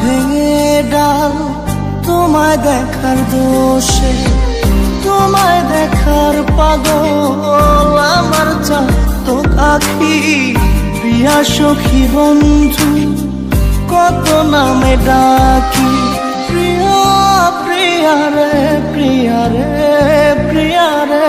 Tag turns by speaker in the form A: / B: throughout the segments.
A: ভেঙে ডাল, তোমায় দেখার দোষে, তোমায় দেখার পাগল। আমার তো আখি প্রিয়া সখী বন্ধু, কত নামে ডাকি। প্রিয়া প্রিয়া রে প্রিয়া রে প্রিয়া রে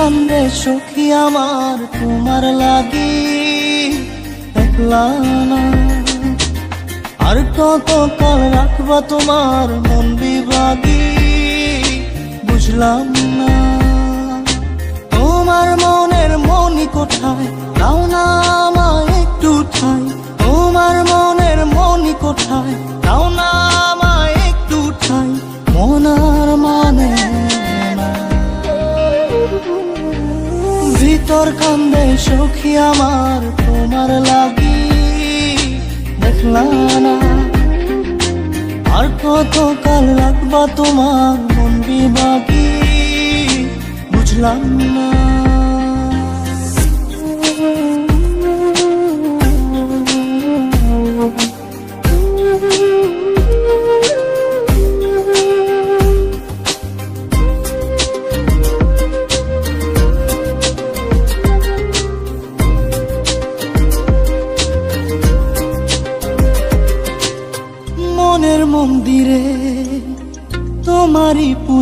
A: কান্দে সখী আমার তোমার লাগি আর কত কাল রাখবা তোমার মন বিভাগী, বুঝলাম না। তোমার মনের মনি কোথায়? দাও না আমায় একটু ঠাই। তোমার মনের মনি কোথায়? দাও না আমায় একটু ঠাই। মনার মানে তোর কান্দে সখী আমার, তোমার লাগি দেখলা না। আর কত কাল রাখবা তোমার মন বাকি বুঝলাম না।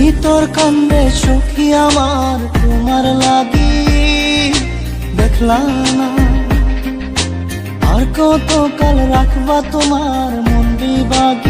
A: ভিতর কান্দে সুখী আমার, তোমার লাগি দেখলাম না। আর কত কাল রাখবা তোমার মন বিবাগী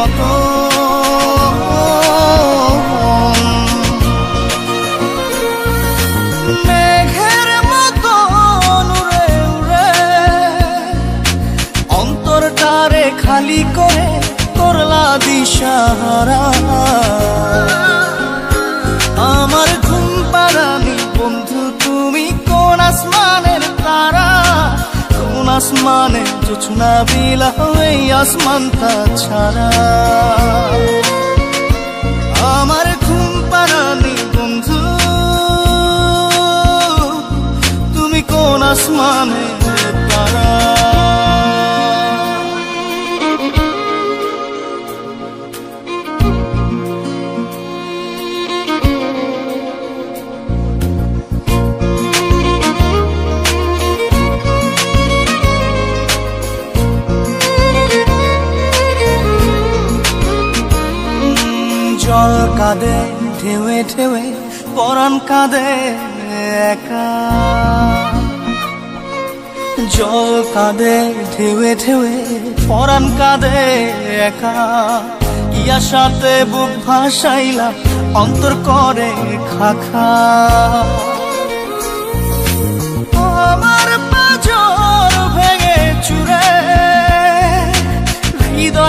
A: মতো মেঘের মতো উড়ে খালি করে করলা দিশাহারা। আমার ঘুম পারানি বন্ধু, তুমি কোন আসমানের তারা? কোন বুঝ না বিলাহ এই আসমান তা ছাড়া। আমার ঘুম পারানি বন্ধু তুমি কোন আসমানে কাঁদে ঢেউে ঢেউে পরাণ কাঁদে একা। জল কাঁদে ঢেউে ঢেউে পরাণ কাঁদে একা। ইয়া সাথে বুক ভাসাইলা, অন্তর করে খাখা। আমার পাজর ভেঙে চুরে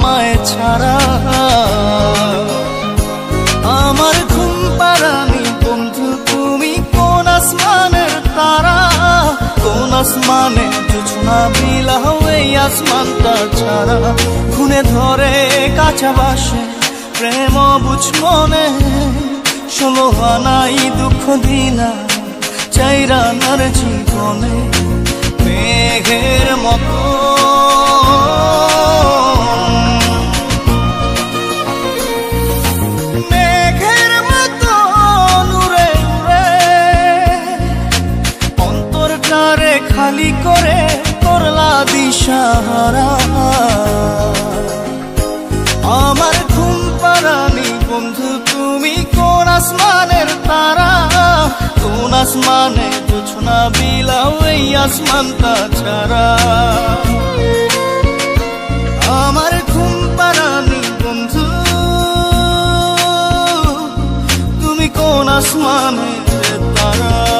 A: আমায় ছাড়া। আমার ঘুম পারানি বন্ধু, তুমি কোন আসমানের তারা? কোন আসমানে জোছনা বিলাও এই আসমানটা ছাড়া। খুনে ধরে কাঁচা বাসে, প্রেম বুঝ মনে। ষোলো আনাই দুঃখ দিনা চাইরা নার জীবনে, মেঘের মতো। করলা দিশাহারা। আমার ঘুম পারানি বন্ধু, তুমি কোন আসমানের তারা? কোন আসমানে জোছনা বিলাও এই আসমানটা ছাড়া। আমার ঘুম পারানি বন্ধু, তুমি কোন আসমানের তারা?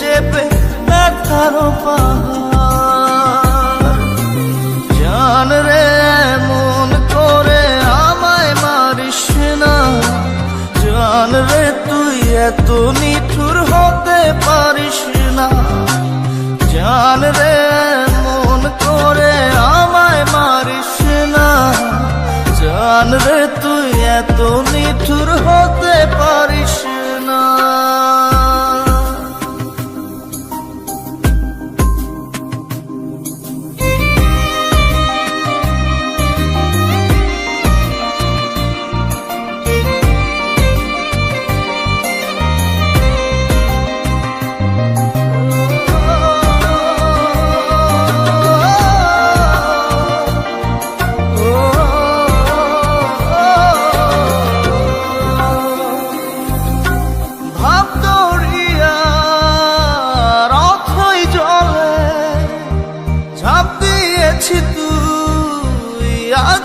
A: চেপে ব্যথার জান রে মন করে আমায় মারিস না জান রে তুই এত নিঠুর হতে পারিস না জান রে মন করে আমায় মারিস না জান রে তুই এত নিঠুর হতে পারিস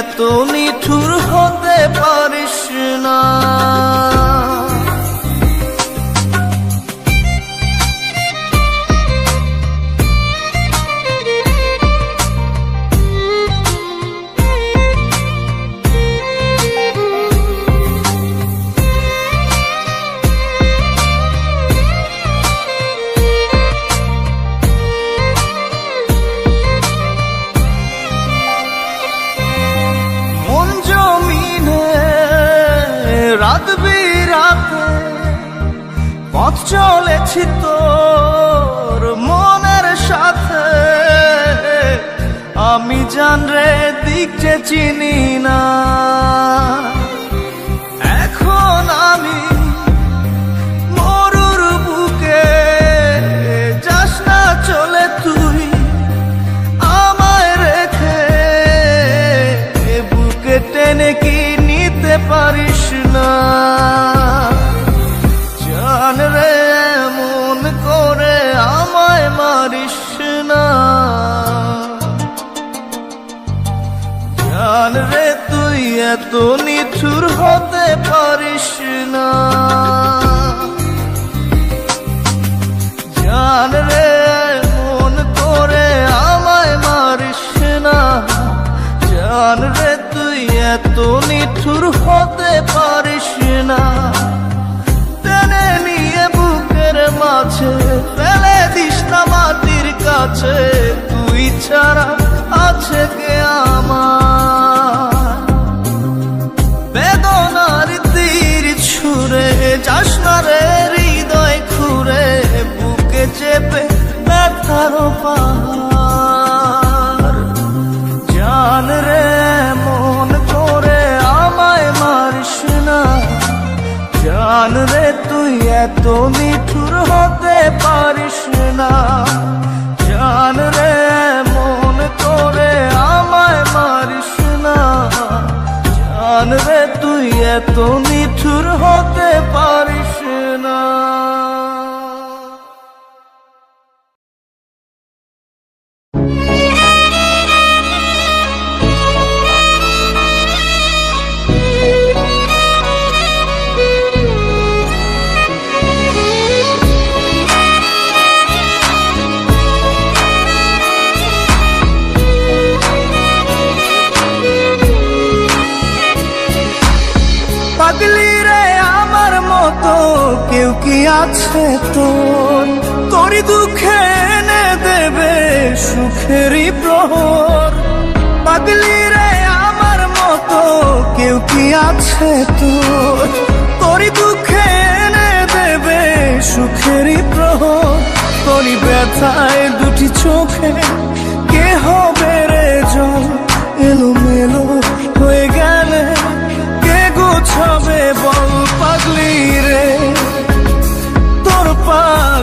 A: এত নিঠুর হতে পারিস না। এত মিঠুর হতে পারিস না। জান রে, মন করে আমায় মারিস না। জান রে, তুই এত মিঠুর হতে কেউ কি আছে তোর? তোরই দুঃখে এনে দেবে সুখেরই প্রহর। পাগলি রে আমার মতো কেউ কি আছে তোর? তোরই দুঃখে এনে দেবে সুখেরই প্রহর। তোরই ব্যথায় দুটি চোখে কে হবে রে জল? এলো মেলো হয়ে গেলে কে গোছাবে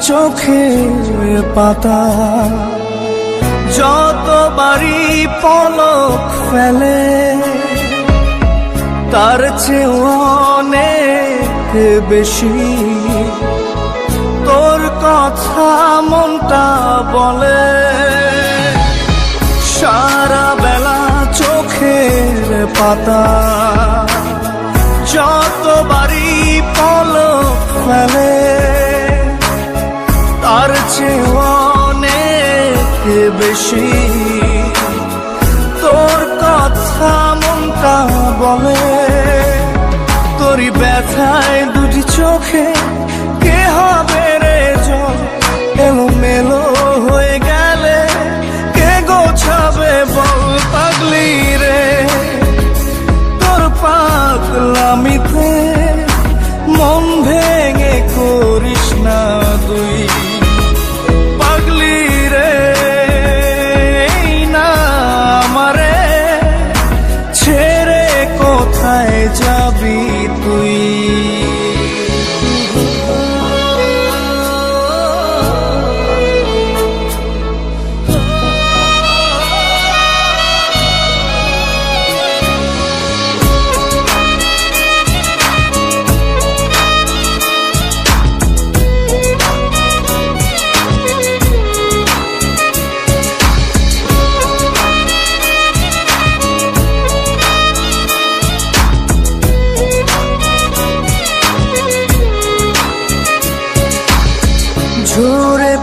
A: চোখের পাতা। যতবারই পলক ফেলে, তার চেয়ে অনেক বেশি। তোর কথা মনটা বলে, সারা বেলা চোখের পাতা। যতবারই পলক ফেলে তার চেয়ে বেশি? তোর কথা মনটা বলে তোরই ব্যথায় দুটি চোখে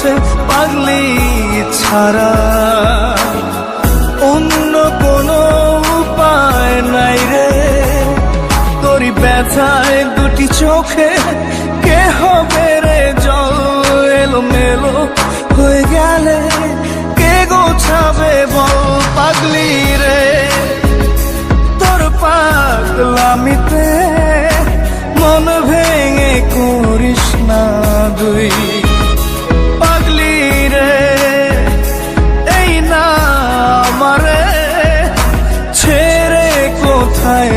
A: কাছে পাগলি ছাড়া অন্য কোনো উপায় নাই রে তোর ব্যথায় দুটি চোখে কে হবে রে জল এলো মেলো হয়ে গেলে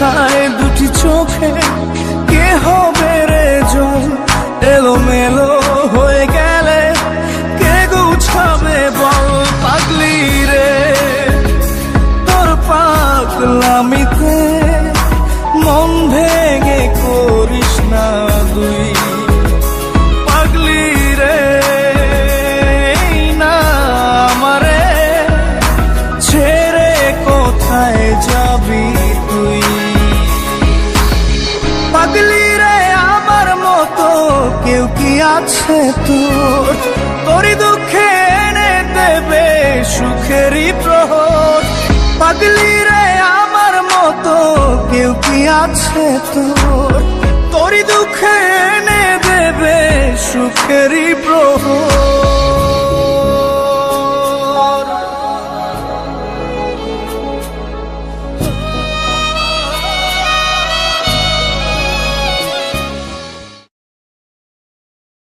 A: তোরই দুটি চোখে, কে হবে রে জল? এলো মেলো হয়ে গেলে কে গুছাবে বল? পাগলি রে, তোর পাগলামিতে মন ভেঙে করিস না দুই আছে তোর। তোরই দুঃখে এনে দেবে সুখেরই প্রহর। পাগলি রে, আমার মতো কেউ কি আছে তোর? তোরই দুঃখে এনে দেবে সুখেরই প্রহর।